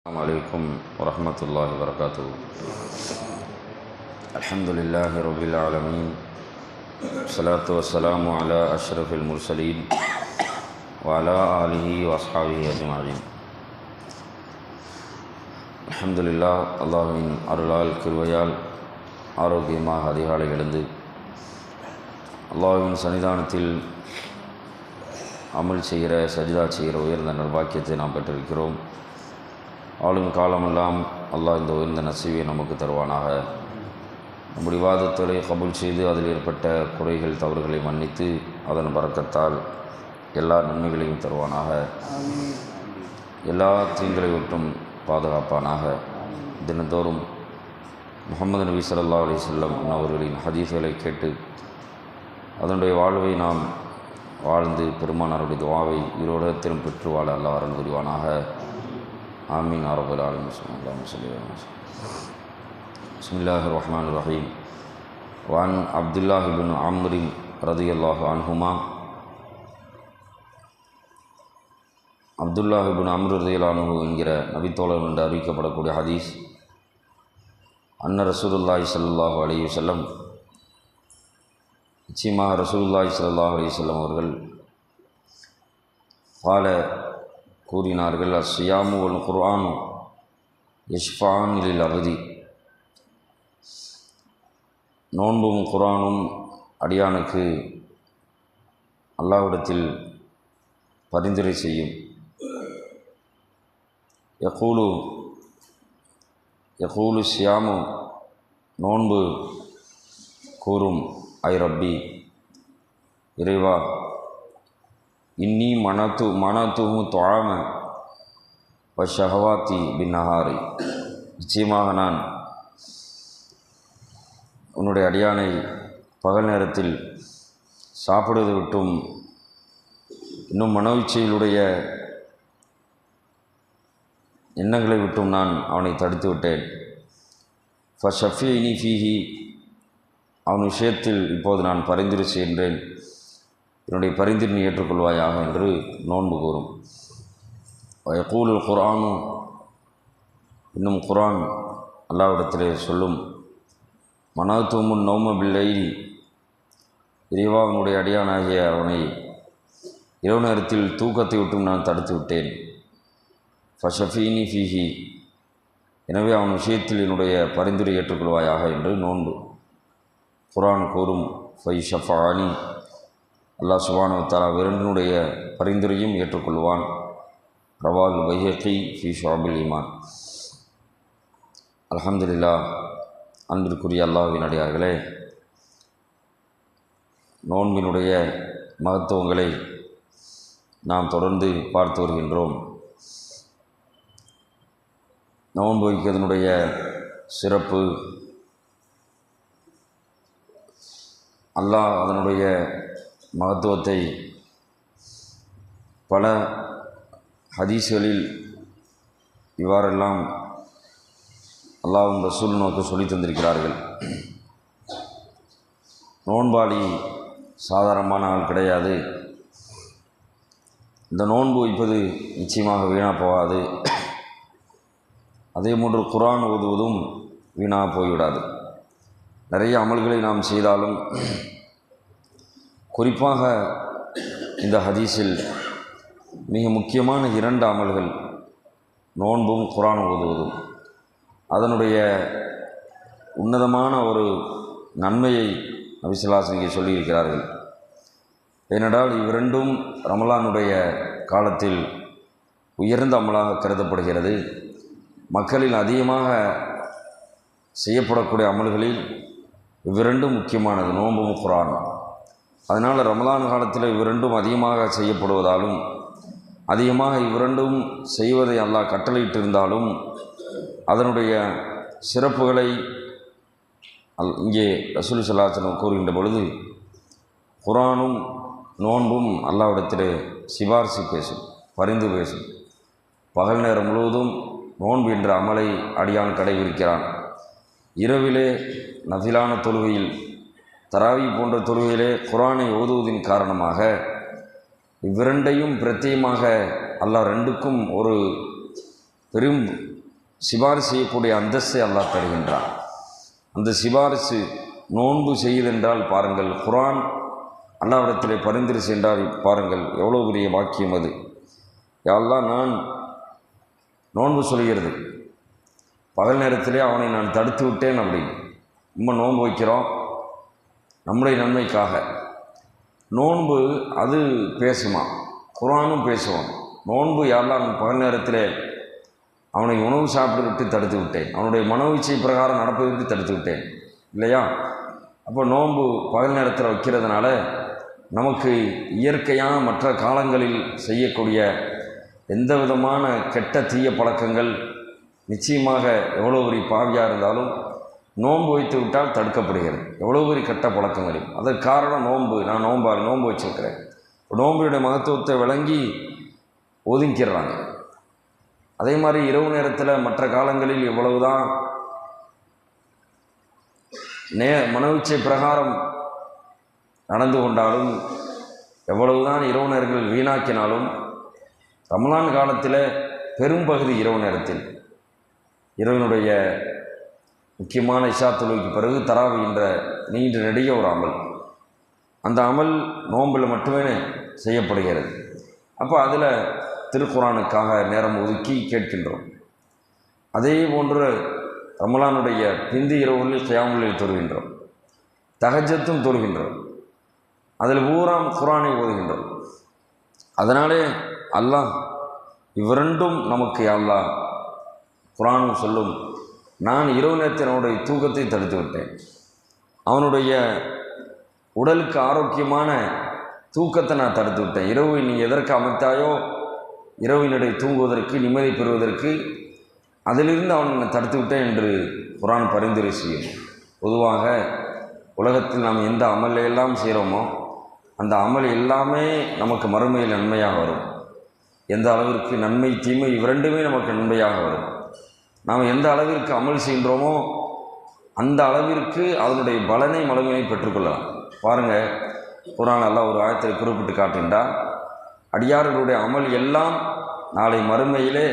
السلام عليكم ورحمة الله وبركاته الحمد لله رب العالمين والصلاة والسلام على أشرف المرسلين وعلى آله وأصحابه أجمعين الحمد لله அல்லாஹ்வின் அருளால் கிருபையால் ஆரோக்கியமாக அதிகாலை எழுந்து அல்லாஹ்வின் சன்னிதானத்தில் அமல் செய்கிற சஜிதா செய்கிற உயர்ந்த நல்பாக்கியத்தை நாம் பெற்றிருக்கிறோம் ஆளும் காலமெல்லாம் அல்லாஹ் இந்த உயர்ந்த நசீவை நமக்கு தருவானாக. நம்முடைய வாதத்தொலை கபுல் செய்து அதில் ஏற்பட்ட குறைகள் தவறுகளை மன்னித்து அதன் பறக்கத்தால் எல்லா நன்மைகளையும் தருவானாக. எல்லா தீங்களை விட்டும் பாதுகாப்பானாக. தினந்தோறும் முகமது நபி சல்லா அலி வஸல்லம் அவர்களின் ஹதீஸ்களை கேட்டு அதனுடைய வாழ்வை நாம் வாழ்ந்து பெருமானாருடைய துவாவை இருடத்திலும் பெற்று வாழ அல்லாஹ் அருள் புரிவானாக. آمين يا رب العالمين اللهم صل على وسلم بسم الله الرحمن الرحيم وعن عبد الله بن عمرو رضي الله عنهما அப்துல்லாஹ் பின் அம்ரு ரதியலானு என்கிற நபித்தோழர் என்று அறிவிக்கப்படக்கூடிய ஹதீஸ் அன்ன ரசூலுல்லாஹி ஸல்லல்லாஹு அலைஹி வஸல்லம் நிச்சயமாக ரசூலுல்லாஹி ஸல்லல்லாஹு அலைஹி வஸல்லம் அவர்கள் கால கூறினார்கள் அஸ்யாமு வல் குர்ஆன் யஷ்ஃபான் இலில் அகதி நோன்பும் குரானும் அடியானுக்கு அல்லாவிடத்தில் பரிந்துரை செய்யும். யகூலு யகூலு சியாமு நோன்பு கூறும் ஐ ரப்பி இறைவா இன்னி மனத்து மனத்துவும் தொழாம ப ஷஹவாத்தி பின்னஹாரி. நிச்சயமாக நான் உன்னுடைய அடியானை பகல் நேரத்தில் சாப்பிடுவது விட்டும் இன்னும் மனோச்சையிலுடைய எண்ணங்களை விட்டும் நான் அவனை தடுத்து விட்டேன். ஃப ஷஃபினி ஃபீஹி அவன் விஷயத்தில் இப்போது நான் பரிந்துரை செய்கின்றேன். என்னுடைய பரிந்துரை நீ ஏற்றுக்கொள்வாயாக என்று நோன்பு கூறும். யகூலுல் குரானும் இன்னும் குரான் அல்லாவிடத்திலே சொல்லும் மனாத்துமுன் நோம பில்லைல் இறைவா அவனுடைய அடியானாகிய அவனை இரவு நேரத்தில் தூக்கத்தை விட்டும் நான் தடுத்து விட்டேன். ஃபஷஃபீனி ஃபீஹி. எனவே அவன் விஷயத்தில் என்னுடைய பரிந்துரை ஏற்றுக்கொள்வாயாக என்று நோன்பு. குரான் கூறும் ஃபை ஷஃபானி அல்லாஹ் சுபானுவத்தாலா விரண்டினுடைய பரிந்துரையும் ஏற்றுக்கொள்வான். ரவால் வைஹி ஃபி ஷாபில் ஈமான். அலமதுல்லா அன்பிற்குரிய அல்லாஹின் அடியார்களே நோன்பினுடைய மகத்துவங்களை நாம் தொடர்ந்து பார்த்து வருகின்றோம். நோன்பு வைக்கிறதனுடைய சிறப்பு அல்லாஹ் அதனுடைய மகத்துவத்தை பல ஹதீஸ்களில் இவ்வாறெல்லாம் அல்லாஹும் ரசூல் நோக்கு சொல்லி தந்திருக்கிறார்கள். நோன்பாளி சாதாரணமான ஆள் கிடையாது. இந்த நோன்பு வைப்பது நிச்சயமாக வீணாக போகாது. அதே போன்று குரான் ஓதுவதும் வீணாக போய்விடாது. நிறைய அமல்களை நாம் செய்தாலும் குறிப்பாக இந்த ஹதீஸில் மிக முக்கியமான இரண்டு அமல்கள் நோன்பும் குரான் ஓதுவதும். அதனுடைய உன்னதமான ஒரு நன்மையை நபிசுல்லாஸ் இங்கே சொல்லியிருக்கிறார்கள். ஏனென்றால் இவ்விரண்டும் ரமலானுடைய காலத்தில் உயர்ந்த அமலாக கருதப்படுகிறது. மக்களில் அதிகமாக செய்யப்படக்கூடிய அமல்களில் இவ்விரண்டும் முக்கியமானது நோன்பும் குரானும். அதனால் ரமலான் காலத்தில் இவ்விரண்டும் அதிகமாக செய்யப்படுவதாலும் அதிகமாக இவ்விரண்டும் செய்வதை அல்லாஹ் கட்டளையிட்டிருந்தாலும் அதனுடைய சிறப்புகளை அல் இங்கே ரசூல் சல்லாச்சலம் கூறுகின்ற பொழுது குரானும் நோன்பும் அல்லாவிடத்தில் சிபாரிசு பேசும் பரிந்து பேசும். பகல் நேரம் முழுவதும் நோன்பு என்ற அமலை அடியான் கடைபிடிக்கிறான். இரவிலே நதிலான தொழுகையில் தராவி போன்ற தொழுகையிலே குரானை ஓதுவதின் காரணமாக இவ்விரண்டையும் பிரத்தியமாக அல்லாஹ் ரெண்டுக்கும் ஒரு பெரும் சிபாரிசு செய்யக்கூடிய அந்தஸ்தை அல்லாஹ் தருகின்றான். அந்த சிபாரிசு நோன்பு செய்யுதென்றால் பாருங்கள் குரான் அல்லாவிடத்திலே பரிந்துரை சென்றால் பாருங்கள் எவ்வளோ பெரிய வாக்கியம் அது. யாரெல்லாம் நான் நோன்பு சொல்கிறது. பகல் நேரத்திலே அவனை நான் தடுத்து விட்டேன் அப்படின்னு. ரொம்ப நோன்பு வைக்கிறோம். நம்முடைய நன்மைக்காக. நோன்பு அது பேசுமா? குரானும் பேசுவோம் நோன்பு யாரெல்லாம் பகல் நேரத்தில் அவனை உணவு சாப்பிட்டு விட்டு தடுத்து விட்டேன். அவனுடைய மனோவிச்சை பிரகாரம் நடப்பதை விட்டு தடுத்து விட்டேன். இல்லையா? அப்போ நோன்பு பகல் நேரத்தில் வைக்கிறதுனால நமக்கு இயற்கையான மற்ற காலங்களில் செய்யக்கூடிய எந்த விதமான கெட்ட தீய பழக்கங்கள் நிச்சயமாக எவ்வளோ பெரிய பாவியாக இருந்தாலும் நோன்பு வைத்து விட்டால் தடுக்கப்படுகிறது. எவ்வளோ பெரிய கெட்ட வரும் அதற்கு காரணம் நோன்பு. நான் நோம்பாளி நோன்பு வச்சிருக்கிறேன். நோன்புடைய மகத்துவத்தை விளங்கி ஒதுங்கிடுறாங்க அதே மாதிரி இரவு நேரத்தில் மற்ற காலங்களில் எவ்வளவுதான் நே மனோச்சை பிரகாரம் நடந்து கொண்டாலும் எவ்வளவுதான் இரவு நேரங்கள் வீணாக்கினாலும் ரமலான் காலத்தில் பெரும்பகுதி இரவு நேரத்தில் இரவினுடைய முக்கியமான இஷா தொழுகைக்கு பிறகு தராவி என்ற நீண்ட நெடிய ஒரு அமல். அந்த அமல் நோம்பில் மட்டுமே செய்யப்படுகிறது. அப்போ அதில் திருக்குறானுக்காக நேரம் ஒதுக்கி கேட்கின்றோம். அதே போன்று ரமலானுடைய பிந்தி இரவுகளில் கியாமுலில் தொழுகின்றோம். தகஜத்தும் தொழுகின்றோம். அதில் பூராம் குரானை ஓதுகின்றோம். அதனாலே அல்லாஹ் இவ்விரண்டும் நமக்கு அல்லாஹ் குரானும் சொல்லும் நான் இரவு நேரத்தில் அவனுடைய தூக்கத்தை தடுத்து விட்டேன். அவனுடைய உடலுக்கு ஆரோக்கியமான தூக்கத்தை நான் தடுத்து விட்டேன். இரவு நீ எதற்கு அமைத்தாயோ இரவினுடைய தூங்குவதற்கு நிம்மதி பெறுவதற்கு அதிலிருந்து அவனை தடுத்து விட்டேன் என்று குரான் பரிந்துரை செய்யும். பொதுவாக உலகத்தில் நாம் எந்த அமலை எல்லாம் செய்கிறோமோ அந்த அமல் எல்லாமே நமக்கு மறுமையில் நன்மையாக வரும். எந்த அளவிற்கு நன்மை தீமை இவ்விரண்டுமே நமக்கு நன்மையாக வரும். நாம் எந்த அளவிற்கு அமல் செய்கின்றோமோ அந்த அளவிற்கு அதனுடைய பலனை மறுமையை பெற்றுக்கொள்ளலாம். பாருங்கள் குரான் அல்லா ஒரு ஆயத்தில் குறிப்பிட்டு காட்டுகின்றார் அடியார்களுடைய அமல் எல்லாம் நாளை மறுமையிலே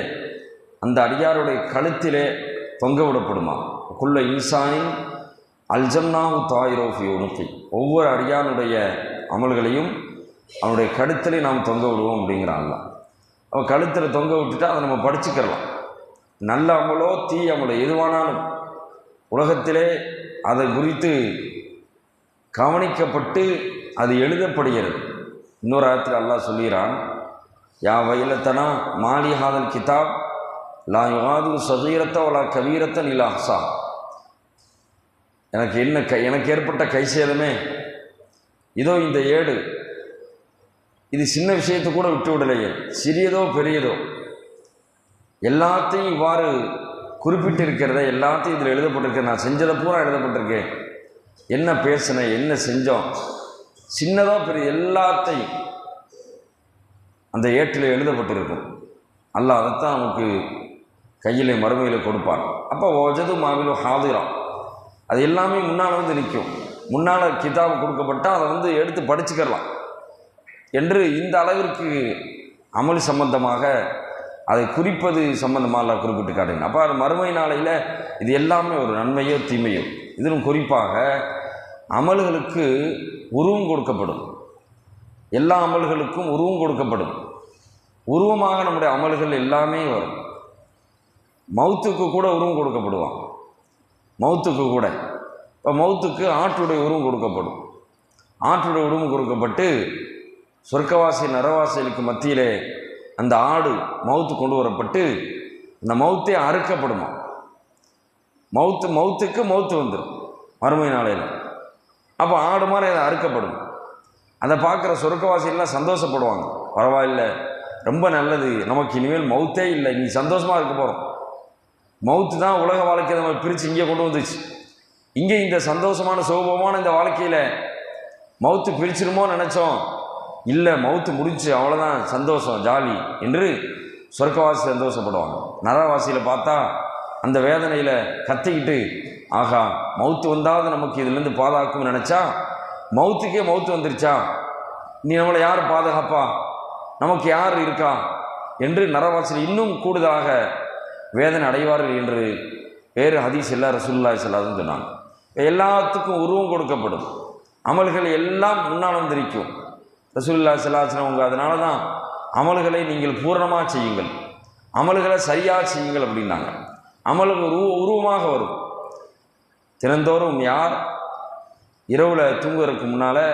அந்த அடியாருடைய கழுத்திலே தொங்க விடப்படுமா? குள்ள இன்சானின் அல்ஜம்னாவு தாயிரோஃபி உணர்த்தி ஒவ்வொரு அடியானுடைய அமல்களையும் அவனுடைய கழுத்திலே நாம் தொங்க விடுவோம் அப்படிங்கிறான்லாம் அவன் கழுத்தில் தொங்க விட்டுட்டா அதை நம்ம படிச்சுக்கிறலாம். நல்ல அமலோ தீ அமலோ எதுவானாலும் உலகத்திலே அதை குறித்து கவனிக்கப்பட்டு அது எழுதப்படுகிறது. இன்னொரு ஆயத்தில் அல்லாஹ் சொல்கிறான் யா வயலத்தனா மாலிஹாதல் கிதாப் லா யுகாது சதீரத்த வலா கபீரத்தன் இல்லா ஹசா. எனக்கு என்ன கை எனக்கு ஏற்பட்ட கை சேதமே? இதோ இந்த ஏடு. இது சின்ன விஷயத்தை கூட விட்டு விடலையே சிறியதோ பெரியதோ. எல்லாத்தையும் இவ்வாறு குறிப்பிட்டு இருக்கிறத எல்லாத்தையும் இதில் எழுதப்பட்டிருக்கேன் நான் செஞ்சதை பூரா எழுதப்பட்டிருக்கேன். என்ன பேசினேன் என்ன செஞ்சோம்? சின்னதாக பெரிய எல்லாத்தையும் அந்த ஏட்டில் எழுதப்பட்டிருக்கும். அல்ல அதைத்தான் நமக்கு கையில் மறுமையில் கொடுப்பான். அப்போ ஒஜது மாவிலும் ஹாதிரம் அது எல்லாமே முன்னால் வந்து நிற்கும். முன்னால் கிதாபு கொடுக்கப்பட்டால் அதை வந்து எடுத்து படிச்சுக்கலாம் என்று இந்த அளவிற்கு அமல் சம்பந்தமாக அதை குறிப்பது சம்பந்தமாக எல்லாம் குறிப்பிட்டு காட்டுங்க அப்போ அது மறுமை நாளையில் இது எல்லாமே ஒரு நன்மையோ தீமையோ. இதிலும் குறிப்பாக அமல்களுக்கு உருவம் கொடுக்கப்படும். எல்லா அமல்களுக்கும் உருவம் கொடுக்கப்படும். உருவமாக நம்முடைய அமல்கள் எல்லாமே வரும். மவுத்துக்கு கூட உருவம் கொடுக்கப்படுவான். மவுத்துக்கு கூட. இப்போ மவுத்துக்கு ஆட்டுடைய உருவம் கொடுக்கப்படும். ஆட்டுடைய உருவம் கொடுக்கப்பட்டு சொர்க்கவாசி நரவாசிகளுக்கு மத்தியிலே அந்த ஆடு மவுத்து கொண்டு வரப்பட்டு அந்த மவுத்தே அறுக்கப்படுமா? மவுத்து மவுத்துக்கு மவுத்து வந்துடும் மறுமை நாளையில். அப்போ ஆடு மாதிரி அதை அறுக்கப்படும். அதை பார்க்குற சொர்க்கவாசிகள்லாம் சந்தோஷப்படுவாங்க. பரவாயில்ல ரொம்ப நல்லது நமக்கு இனிமேல் மவுத்தே இல்லை நீ சந்தோஷமாக இருக்க போகிறோம் மவுத்து தான் உலக வாழ்க்கையை நம்ம பிரித்து இங்கே கொண்டு வந்துச்சு. இங்கே இந்த சந்தோஷமான சோபமான இந்த வாழ்க்கையில் மவுத்து பிரிச்சிருமோ நினச்சோம். இல்லை மவுத்து முடிஞ்சு அவ்வளோதான் சந்தோஷம் ஜாலி என்று சொர்க்கவாசி சந்தோஷப்படுவாங்க. நரவாசியில் பார்த்தா அந்த வேதனையில் கத்திக்கிட்டு ஆகா மவுத்து வந்தாவது நமக்கு இதுலேருந்து பாதுகாக்கும்னு நினச்சா மவுத்துக்கே மவுத்து வந்துருச்சா? நீ நம்மளை யார் பாதுகாப்பா? நமக்கு யார் இருக்கா? என்று நரவாசியில் இன்னும் கூடுதலாக வேதனை அடைவார்கள் என்று வேறு ஹதீஸ் இல்லா ரசூல்லா சொல்லாதுன்னு சொன்னாங்க. எல்லாத்துக்கும் உருவம் கொடுக்கப்படும். அமல்கள் எல்லாம் முன்னால் வந்திருக்கும். ரசூல்லா சல்லாஹம் உங்கள் அதனால தான் அமல்களை நீங்கள் பூரணமாக செய்யுங்கள். அமல்களை சரியாக செய்யுங்கள் அப்படின்னாங்க. அமலுக்கு உருவ உருவமாக வரும். தினந்தோறும் யார் இரவில் தூங்குறதுக்கு முன்னால்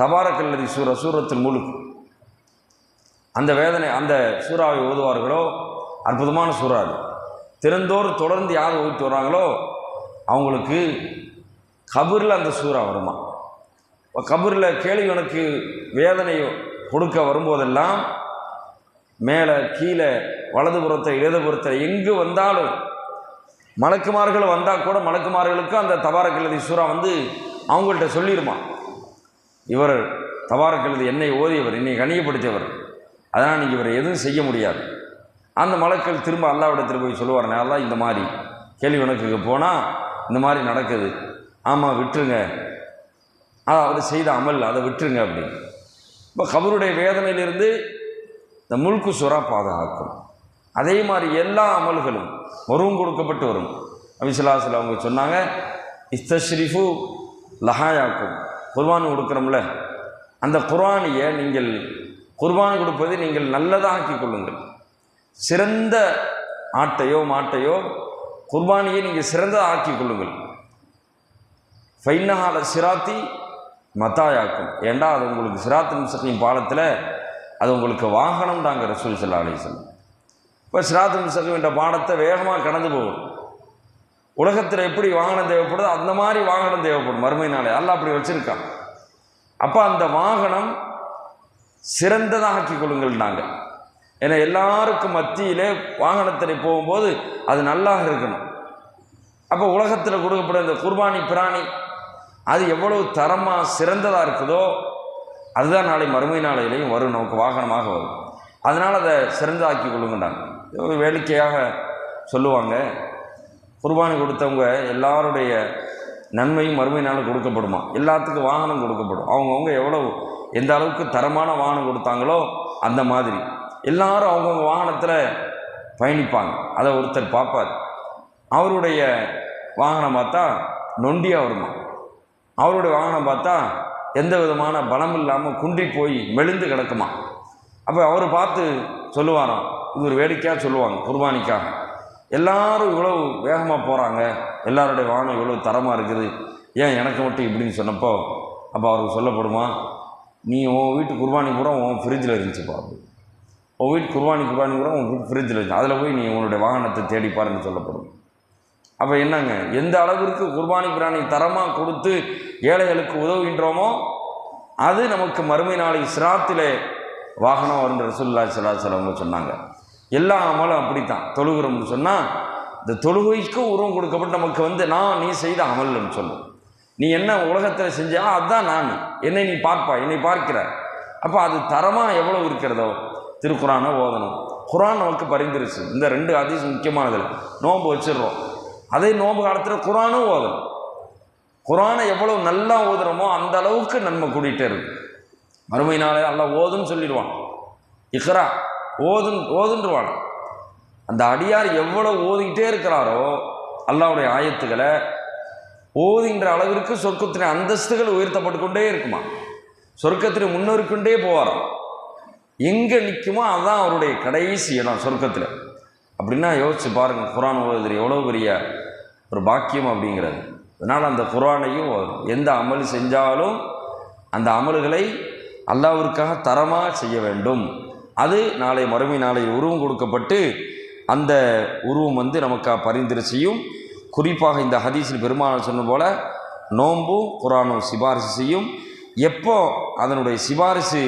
தபாரக்கல்லதி சூர சூரத்தில் முழுக்கு அந்த வேதனை அந்த சூறாவை ஓதுவார்களோ? அற்புதமான சூறா அது. தினந்தோறும் தொடர்ந்து யார் ஓதிட்டு வராங்களோ அவங்களுக்கு கபூரில் அந்த சூறா வருமா? கபூரில் கேள்வி உனக்கு வேதனை கொடுக்க வரும்போதெல்லாம் மேலே கீழே வலதுபுறத்தை இடதுபுறத்தில் எங்கு வந்தாலும் மலக்குமார்கள் வந்தால் கூட மலக்குமார்களுக்கும் அந்த தபாரக்கல்லதி சூறா வந்து அவங்கள்ட்ட சொல்லிடுமா இவர் தபாரக்கல்லதி என்னை ஓதியவர் என்னை கண்ணியப்படுத்தியவர். அதனால் நீங்கள் இவர் எதுவும் செய்ய முடியாது. அந்த மலக்கள் திரும்ப அல்லாவிடத்தில் போய் சொல்லுவார் நல்லா இந்த மாதிரி. கேள்வி கணக்குக்கு போனால் இந்த மாதிரி நடக்குது. ஆமாம் விட்டுருங்க. அதான் அவர் செய்த அமல் அதை விட்டுருங்க அப்படின்னு. இப்போ கபருடைய வேதனையிலிருந்து இந்த முழுக்கு சுறா பாதுகாக்கும். அதே மாதிரி எல்லா அமல்களும் வரும் கொடுக்கப்பட்டு வரும். அபிசலாசில் அவங்க சொன்னாங்க இஸ்தஷ்ரிஃபு லஹாயாக்கும். குர்பான் கொடுக்குறோம்ல. அந்த குர்பானியை நீங்கள் குர்பான் கொடுப்பதை நீங்கள் நல்லதாக்கி கொள்ளுங்கள். சிறந்த ஆட்டையோ மாட்டையோ குர்பானியை நீங்கள் சிறந்ததாக ஆக்கி கொள்ளுங்கள் ஃபைனஹால சிராத்தி மத்தாயாக்கும். ஏண்டா அது உங்களுக்கு சிராத்து சக்தியின் பாலத்தில் அது உங்களுக்கு வாகனம் தாங்க ரசூல் சல்லா அலிசல் இப்போ சிராத்து சக்தி என்ற பாடத்தை வேகமாக கடந்து போகும். உலகத்தில் எப்படி வாகனம் தேவைப்படுதோ அந்த மாதிரி வாகனம் தேவைப்படும் மறுமை நாளே அல்ல அப்படி வச்சுருக்கான். அப்போ அந்த வாகனம் சிறந்ததாக ஆக்கி கொள்ளுங்கள்னாங்க. ஏன்னா எல்லாருக்கும் மத்தியிலே வாகனத்தில் போகும்போது அது நல்லா இருக்கணும். அப்போ உலகத்தில் கொடுக்கப்படும் இந்த குர்பானி பிராணி அது எவ்வளவு தரமாக சிறந்ததாக இருக்குதோ அதுதான் நாளை மறுமை நாளையிலையும் வரும் நமக்கு வாகனமாக வரும். அதனால் அதை சிறந்ததாக்கி கொள்ளுங்கண்டாங்க ஒரு வேடிக்கையாக சொல்லுவாங்க. குர்பானி கொடுத்தவங்க எல்லாருடைய நன்மையும் மறுமை நாளும் கொடுக்கப்படுமா? எல்லாத்துக்கும் வாகனம் கொடுக்கப்படும். அவங்கவுங்க எவ்வளோ எந்த அளவுக்கு தரமான வாகனம் கொடுத்தாங்களோ அந்த மாதிரி. எல்லாரும் அவங்கவுங்க வாகனத்தில் பயணிப்பாங்க. அதை ஒருத்தர் பார்ப்பார். அவருடைய வாகனம் பார்த்தா நொண்டியாக வருமா? அவருடைய வாகனம் பார்த்தா எந்த விதமான பலம் இல்லாமல் குன்றி போய் மெலிந்து கிடக்குமா. அப்போ அவர் பார்த்து சொல்லுவாராம் இது ஒரு வேடிக்கையாக சொல்லுவாங்க குர்பானிக்காக. எல்லாரும் இவ்வளோ வேகமாக போகிறாங்க எல்லாருடைய வாகனம் இவ்வளோ தரமாக இருக்குது ஏன் எனக்கு மட்டும் இப்படின்னு சொன்னப்போ அப்போ அவருக்கு சொல்லப்படுமா நீ உன் வீட்டு குர்பானி பூரா உன் ஃப்ரிட்ஜில் இருந்துச்சுப்பா அப்படி உன் வீட்டு குர்பானி குர்பானி பூரா உன் ஃப்ரிட்ஜில் இருந்துச்சு. அதில் போய் நீ உன்னுடைய வாகனத்தை தேடிப்பாருன்னு சொல்லப்படும். அப்போ என்னங்க எந்த அளவிற்கு குர்பானி பிராணி தரமாக கொடுத்து ஏழைகளுக்கு உதவுகின்றோமோ அது நமக்கு மறுமை நாளை சிராத்திலே வாகனம் வருன்ற ரசூல்லா சலாசலம் சொன்னாங்க. எல்லா அமலும் அப்படித்தான். தொழுகிறோம்னு சொன்னால் இந்த தொழுகைக்கும் உருவம் கொடுக்கப்பட்டு நமக்கு வந்து நான் நீ செய்த அமல்னு சொல்லும் நீ என்ன உலகத்தில் செஞ்சா அதுதான் நான். என்னை நீ பார்ப்பா. என்னை பார்க்கிற அப்போ அது தரமாக எவ்வளோ இருக்கிறதோ திருக்குறானை ஓதணும். குரான் நமக்கு பரிந்துருச்சு இந்த ரெண்டு அதிசயம் முக்கியமானதில். நோன்பு வச்சிடுறோம். அதே நோன்பு காலத்தில் குரானும் ஓதணும். குரானை எவ்வளோ நல்லா ஓதுறோமோ அந்த அளவுக்கு நன்மை கூடிகிட்டே இருக்கு. மறுமை நாளே நல்லா ஓதுன்னு சொல்லிடுவான். இக்ரா ஓதுன் ஓதுன்றுவான். அந்த அடியார் எவ்வளோ ஓதிக்கிட்டே இருக்கிறாரோ அல்லாவுடைய ஆயத்துக்களை ஓதுகின்ற அளவிற்கு சொர்க்கத்தின் அந்தஸ்துகள் உயர்த்தப்பட்டு கொண்டே இருக்குமா? சொர்க்கத்தில் முன்னேறிக்கொண்டே போவாராம் எங்கே நிற்குமோ அதுதான் அவருடைய கடைசி இடம் சொர்க்கத்தில். அப்படின்னா யோசிச்சு பாருங்கள் குரான் ஓதுறது எவ்வளோ பெரிய ஒரு பாக்கியம் அப்படிங்கிறது. அதனால் அந்த குரானையும் எந்த அமல் செஞ்சாலும் அந்த அமல்களை அல்லாவிற்காக தரமாக செய்ய வேண்டும். அது நாளை மறுமை நாளை உருவம் கொடுக்கப்பட்டு அந்த உருவம் வந்து நமக்கு பரிந்துரை செய்யும் குறிப்பாக இந்த ஹதீஸில் பெருமாள் சொன்ன போல் நோன்பும் குரானும் சிபாரிசு செய்யும். எப்போ அதனுடைய சிபாரிசு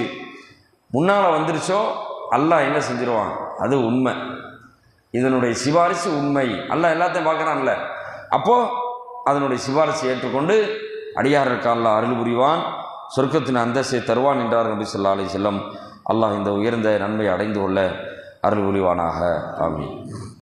முன்னால் வந்துருச்சோ அல்லாஹ் என்ன செஞ்சிருவான்? அது உண்மை. இதனுடைய சிபாரிசு உண்மை. அல்லாஹ் எல்லாத்தையும் பார்க்குறான்ல. அப்போது அதனுடைய சிபாரிசை ஏற்றுக்கொண்டு அடியாரர் அல்லாஹ் அருள் புரிவான் சொர்க்கத்தின் அந்தஸ்தை தருவான் என்றார் நபி சொல்லா அலி செல்லம் அல்லாஹ் இந்த உயர்ந்த நன்மை அடைந்து கொள்ள அருள் புரிவானாக. ஆமீன்.